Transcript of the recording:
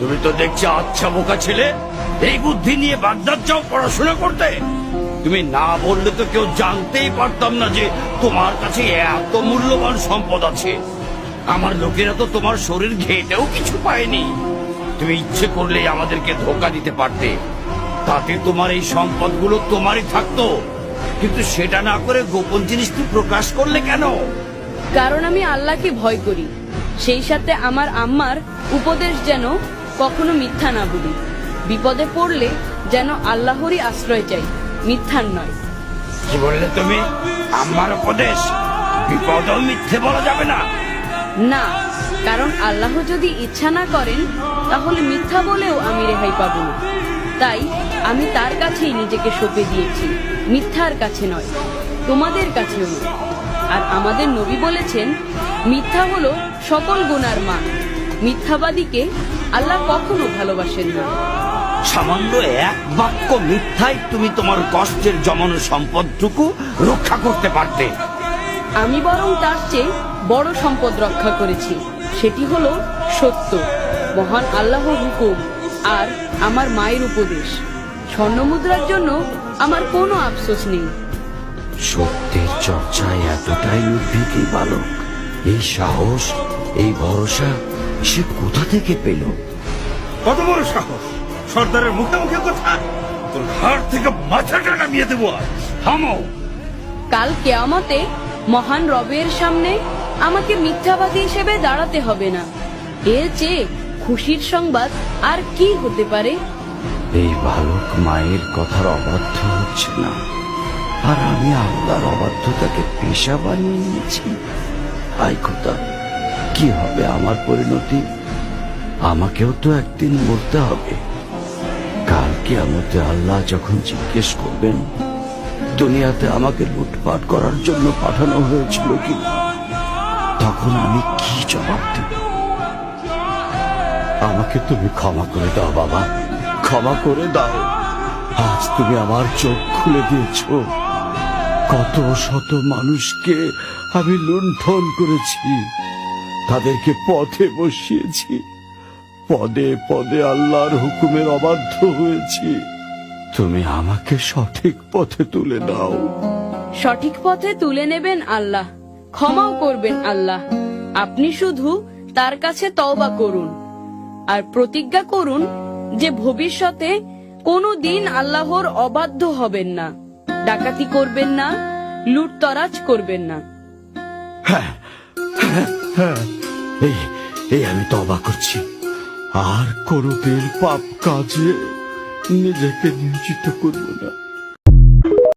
তুমি তো দেখছি আচ্ছা বোকা ছেলে। এই বুদ্ধি নিয়ে বাগদাদ যাও পড়াশোনা করতে। তুমি না বললে তো কেউ জানতেই পারতাম না যে তোমার কাছে এত মূল্যবান সম্পদ আছে। আমার লোকেরা তো তোমার শরীর ঘেটেও কিছু পায়নি। তুমি ইচ্ছে করলেই আমাদেরকে ধোকা দিতে পারতে। তাতে তোমার এই সম্পদগুলো তোমারই থাকতো। কিন্তু সেটা না করে গোপন জিনিস জিনিসটি প্রকাশ করলে কেন? কারণ আমি আল্লাহকে ভয় করি। সেই সাথে আমার আম্মার উপদেশ যেন কখনো মিথ্যা না বলি। বিপদে পড়লে যেন আল্লাহরই আশ্রয় চাই মিথ্যার নয়। কি বললে তুমি? আমার উপদেশ বিপদও মিথ্যে বলা যাবে না। না কারণ আল্লাহ যদি ইচ্ছা না করেন তাহলে মিথ্যা বলেও আমি রেহাই পাব না। তাই আমি তার কাছেই নিজেকে সঁপে দিয়েছি মিথ্যার কাছে নয় তোমাদের কাছেও নয়। আর আমাদের নবী বলেছেন মিথ্যা হলো সকল গুনার মা মিথ্যাবাদীকে আল্লাহ কখনো ভালোবাসেন না। সামান্য এক বাক্য মিথ্যায় তুমি তোমার কষ্টের জমানো সম্পদটুকু রক্ষা করতে পারতে। আমি বরং তার চেয়ে বড় সম্পদ রক্ষা করেছি। সেটি হলো সত্য মহান আল্লাহর হুকুম আর আমার মায়ের উপদেশ। স্বর্ণমুদ্রার জন্য আমার কোনো আফসোস নেই। সত্যের চর্চায় এতটাই উদ্ভিদী বালক। এই সাহস এই ভরসা সে কোথা থেকে পেল? কত বড় সাহস। সর্দারের মুখে মুখে কথা। তোর ঘাড় থেকে মাথাটা নামিয়ে দেবো থামো। কাল কেয়ামতে মহান রবের সামনে আমাকে মিথ্যাবাদী হিসেবে দাঁড়াতে হবে না। এর চেয়ে খুশির সংবাদ আর কি হতে পারে? এই বালক মায়ের কথার অবাধ্য হচ্ছে না। আর আমি আল্লাহর অবাধ্যতাকে পেশা বানিয়ে নিয়েছি। আই খোদা। কি হবে আমার পরিণতি? আমাকেও তো একদিন মরতে হবে। কালকে আমাকে আল্লাহ যখন জিজ্ঞেস করবেন, দুনিয়াতে আমাকে লুটপাট করার জন্য পাঠানো হয়েছিল কি তখন আমি কি জবাব দেব? আমাকে তুমি ক্ষমা করে দাও, বাবা। ক্ষমা করে দাও। আজ তুমি আমার চোখ খুলে দিয়েছ। কত শত মানুষকে আমি লুণ্ঠন করেছি। তাদেরকে পথে বসিয়েছি। পদে পদে আল্লাহর হুকুমের অবাধ্য হয়েছি। তুমি আমাকে সঠিক পথে তুলে দাও। সঠিক পথে তুলে নেবেন আল্লাহ। ক্ষমাও করবেন আল্লাহ। আপনি শুধু তার কাছে তওবা করুন। আর প্রতিজ্ঞা করুন যে ভবিষ্যতে কোনো দিন আল্লাহর অবাধ্য হবেন না। ডাকাতি করবেন না লুটতরাজ করবেন না। এই এই আমি তবা করছি আর কোনোদিন পাপ কাজে নিজেকে নিয়োজিত করব না।